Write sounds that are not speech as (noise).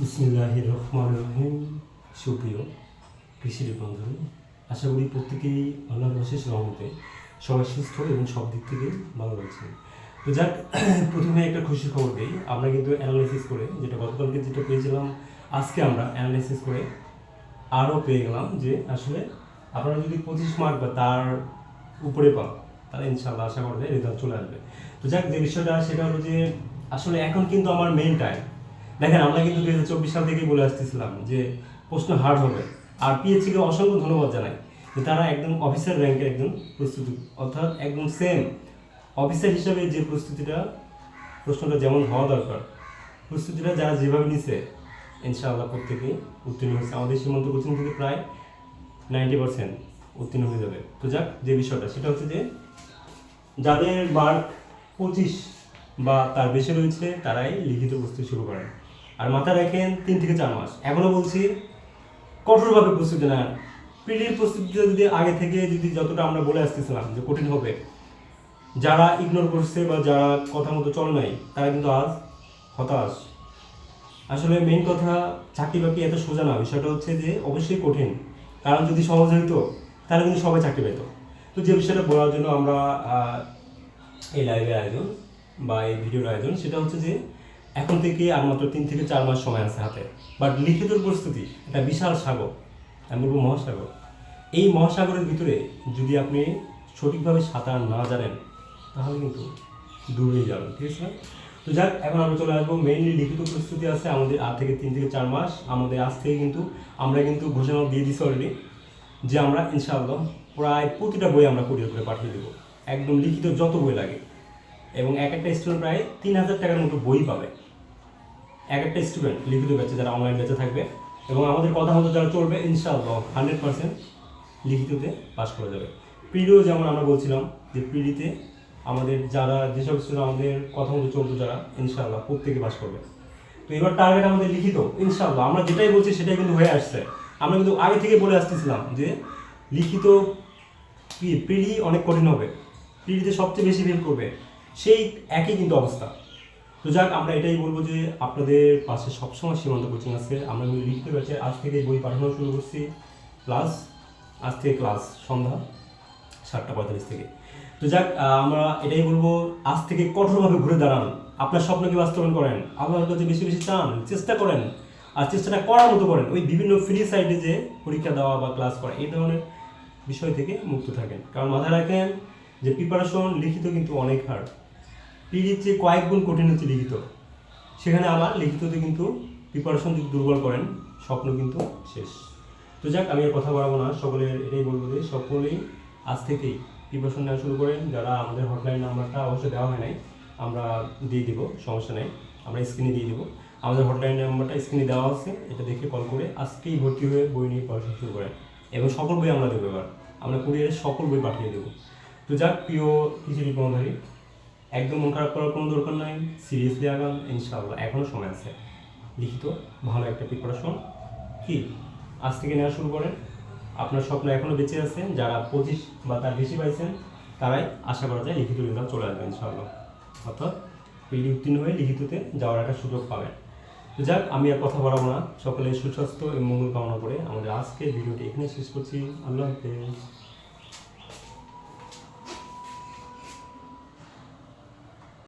বিসমিল্লাহ রহমান রহিম সুপ্রিয় কৃষির বন্ধু আশা করি প্রত্যেকেই আল্লাহর অশেষ রহমতে সবাই সুস্থ এবং সব দিক থেকে ভালো রয়েছে তো যাক, (clears throat) প্রথমে একটা খুশির খবর দিই। আমরা কিন্তু অ্যানালাইসিস করে, যেটা গতকালকে যেটা পেয়েছিলাম, আজকে আমরা অ্যানালাইসিস করে আরও পেয়ে গেলাম যে আসলে আপনারা যদি পঁচিশ মার্ক বা তার উপরে পান, তাহলে ইনশাল্লাহ আশা করা যায় রেজাল্ট চলে আসবে। তো যাক, যে বিষয়টা, সেটা হলো যে আসলে এখন কিন্তু আমার মেইন টাইম দেখেন, আমরা কিন্তু দুই হাজার চব্বিশ সাল থেকেই বলে আসতেছিলাম যে প্রশ্ন হার্ড হবে। আর পিএইচসিকে অসংখ্য ধন্যবাদ জানাই যে তারা একদম অফিসার র্যাঙ্কের একদম প্রস্তুতি, অর্থাৎ একদম সেম অফিসার হিসাবে যে প্রস্তুতিটা, প্রশ্নটা যেমন হওয়া দরকার, প্রস্তুতিটা যারা যেভাবে নিছে, ইনশাআল্লাহ প্রত্যেকে উত্তীর্ণ হয়েছে। আমাদের সীমান্ত কোচিং থেকে প্রায় নাইনটি পার্সেন্ট উত্তীর্ণ হয়ে যাবে। তো যাক, যে বিষয়টা, সেটা হচ্ছে যে যাদের মার্ক পঁচিশ বা তার বেশি রয়েছে, তারাই লিখিত প্রস্তুতি শুরু করেন। আর মাথায় রাখেন তিন থেকে চার মাস। এখনও বলছি, কঠোরভাবে প্রস্তুতি নেন। প্রিলির প্রস্তুতিটা যদি আগে থেকে যদি যতটা আমরা বলে আসতেছিলাম যে কঠিন হবে, যারা ইগনোর করছে বা যারা কথা মতো চল নাই, তারা কিন্তু আজ হতাশ। আসলে মেইন কথা, চাকরি বাকরি এত সোজা না। বিষয়টা হচ্ছে যে অবশ্যই কঠিন। কারণ যদি সহজ হইতো, তাহলে কিন্তু সবাই চাকরি পেত। তো যে বিষয়টা বলার জন্য আমরা এই লাইভের আয়োজন বা এই ভিডিওর আয়োজন, সেটা হচ্ছে যে এখন থেকে আর মাত্র তিন থেকে চার মাস সময় আছে হাতে। বাট লিখিত প্রস্তুতি একটা বিশাল সাগর। আমি বলব মহাসাগর। এই মহাসাগরের ভিতরে যদি আপনি সঠিকভাবে সাঁতার না জানেন, তাহলে কিন্তু ডুবেই যাবেন, ঠিক আছে? তো যাক, এখন আমরা চলে আসব। মেইনলি লিখিত প্রস্তুতি আছে আমাদের আট থেকে তিন থেকে চার মাস। আমাদের আজ থেকে কিন্তু আমরা কিন্তু ঘোষণা দিয়ে দিছি অলরেডি যে আমরা ইনশাআল্লাহ প্রায় প্রতিটা বই আমরা কুরিয়ার করে পাঠিয়ে দেবো। একদম লিখিত যত বই লাগে। এবং এক একটা স্টুডেন্ট প্রায় তিন হাজার টাকার মতো বই পাবে। এক একটা স্টুডেন্ট লিখিত ব্যাচে যারা অনলাইন ব্যাচে থাকবে এবং আমাদের কথা মতো যারা চলবে, ইনশাআল্লাহ হান্ড্রেড পার্সেন্ট লিখিততে পাস করা যাবে। প্রিডিও যেমন আমরা বলছিলাম যে প্রিডিতে আমাদের যারা যেসব স্টুডেন্ট আমাদের কথা মতো চলতো যারা, ইনশাআল্লাহ প্রত্যেকে পাস করবে। তো এবার টার্গেট আমাদের লিখিত, ইনশাআল্লাহ আমরা যেটাই বলছি সেটাই কিন্তু হয়ে আসছে। আমরা কিন্তু আগে থেকে বলে আসতেছিলাম যে লিখিত কি প্রিডি অনেক কঠিন হবে। প্রিডিতে সবচেয়ে বেশি ফিল করবে। সেই একই কিন্তু অবস্থা। তো যাক, আমরা এটাই বলব যে আপনাদের পাশে সবসময় সীমান্ত কোচিং আছে। আমরা কিন্তু লিখতে পারছি, আজ থেকে বই পাঠানো শুরু করছি। ক্লাস, আজ থেকে ক্লাস, সন্ধ্যা সাতটা পঁয়তাল্লিশ থেকে। তো যাক আমরা এটাই বলব, আজ থেকে কঠোরভাবে ঘুরে দাঁড়ান। আপনার স্বপ্নকে বাস্তবায়ন করেন? আল্লাহর কাছে বেশি বেশি চান? চেষ্টা করেন। আর চেষ্টাটা করার মতো করেন। ওই বিভিন্ন ফ্রি সাইডে যে পরীক্ষা দেওয়া বা ক্লাস করা, এই ধরনের বিষয় থেকে মুক্ত থাকেন। কারণ মাথায় রাখেন যে প্রিপারেশন লিখিত কিন্তু অনেক হার্ড পিডির চেয়ে কয়েক গুণ কঠিন হচ্ছে লিখিত। সেখানে আমার লিখিততে কিন্তু প্রিপারেশন যদি দুর্বল করেন, স্বপ্ন কিন্তু শেষ। তো যাক, আমি আর কথা বাড়াবো না। সকলের এটাই বলব যে সকলেই আজ থেকেই প্রিপারেশন নেওয়া শুরু করেন। যারা আমাদের হটলাইন নাম্বারটা অবশ্যই দেওয়া হয় নাই, আমরা দিয়ে দিব, সমস্যা নেই। আমরা স্ক্রিনে দিয়ে দিব। আমাদের হটলাইন নাম্বারটা স্ক্রিনে দেওয়া আছে। এটা দেখে কল করে আজকেই ভর্তি হয়ে বই নিয়ে পড়াশোনা শুরু করেন। এবং সকল বই আমরা দেবো এবার। আমরা কুরিয়ারে সকল বই পাঠিয়ে দেবো। তো যাক, প্রিয় কিছু রিপোর্টারি একদম মন খারাপ করার কোনো দরকার নাই। সিরিয়াসলি আগান ইনশাআল্লাহ। এখনও সময় আছে। লিখিত, ভালো একটা প্রিপারেশন কি? আজ থেকে নেওয়া শুরু করেন। আপনার স্বপ্ন এখনও বেঁচে আছে। যারা পঁচিশ বা তার বেশি পাইছেন, তারাই আশা করা যায় লিখিত রেজাল্ট চলে আসবে, ইনশাআল্লাহ। অর্থাৎ পিডি উত্তীর্ণ হয়ে লিখিততে যাওয়ার একটা সুযোগ পাবেন। তো যাক, আমি আর কথা বাড়াবো না। সকলের সুস্বাস্থ্য এবং মঙ্গল কামনা করে আমাদের আজকের ভিডিওটি এখানে শেষ করছি। আল্লাহ হাফেজ।